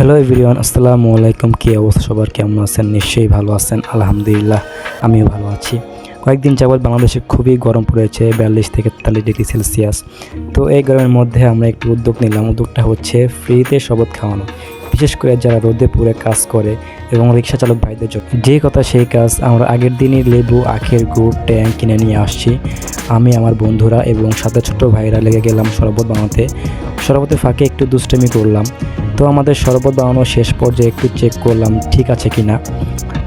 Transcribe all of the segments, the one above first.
Hello everyone আসসালামু আলাইকুম কী অবস্থা সবার? কেমন আছেন? নিশ্চয়ই ভালো আছেন, আলহামদুলিল্লাহ, আমিও ভালো আছি। কয়েকদিন যাবৎ বাংলাদেশে খুবই গরম পড়েছে, বিয়াল্লিশ থেকে তেতাল্লিশ ডিগ্রি সেলসিয়াস। তো এই গরমের মধ্যে আমরা একটু উদ্যোগ নিলাম, উদ্যোগটা হচ্ছে ফ্রিতে শরবত খাওয়ানো। বিশেষ করে যারা রোদে পুরে কাজ করে এবং রিক্সা চালক ভাইদের জন্য। যে কথা সেই কাজ আমরা আগের দিনই লেবু, আখের গুড় ট্যাঙ্ক কিনে নিয়ে আসছি। আমি, আমার বন্ধুরা এবং সাথে ছোট ভাইরা লেগে গেলাম শরবত বানাতে। শরবতের ফাঁকে একটু দুষ্টামি করলাম। তো আমাদের শরবত বানানো শেষ পর্যায়ে একটু চেক করলাম, ঠিক আছে কি না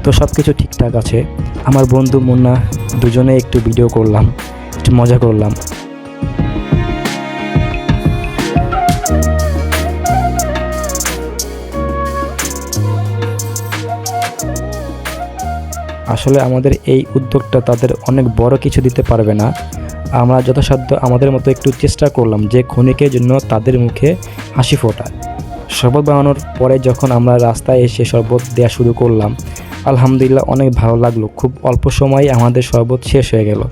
তো সব কিছু ঠিকঠাক আছে। আমার বন্ধু মুন্না দুজনে একটু ভিডিও করলাম, একটু মজা করলাম। আসলে আমাদের এই উদ্যোগটা তাদের অনেক বড় কিছু দিতে পারবে না। আমরা যথাসাধ্য আমাদের মতো একটু চেষ্টা করলাম যে ক্ষণিকের জন্য তাদের মুখে হাসি ফোটায় শরবত বানানোর পরে যখন আমরা রাস্তায় এসে শরবত দেওয়া শুরু করলাম, আলহামদুলিল্লাহ অনেক ভালো লাগল। খুব অল্প সময়ে আমাদের শরবত শেষ হয়ে গেল।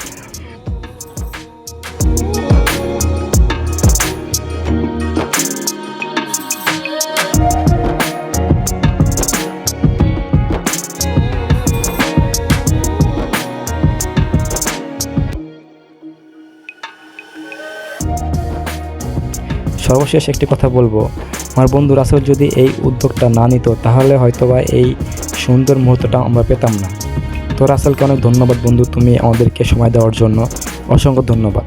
সর্বশেষ একটি কথা বলব। আমার বন্ধু রাসেল যদি এই উদ্যোগটা না নিত, তাহলে হয়তোবা এই সুন্দর মুহূর্তটা আমরা পেতাম না। তো রাসেলকে অনেক ধন্যবাদ বন্ধু, তুমি আমাদেরকে সময় দেওয়ার জন্য অসংখ্য ধন্যবাদ।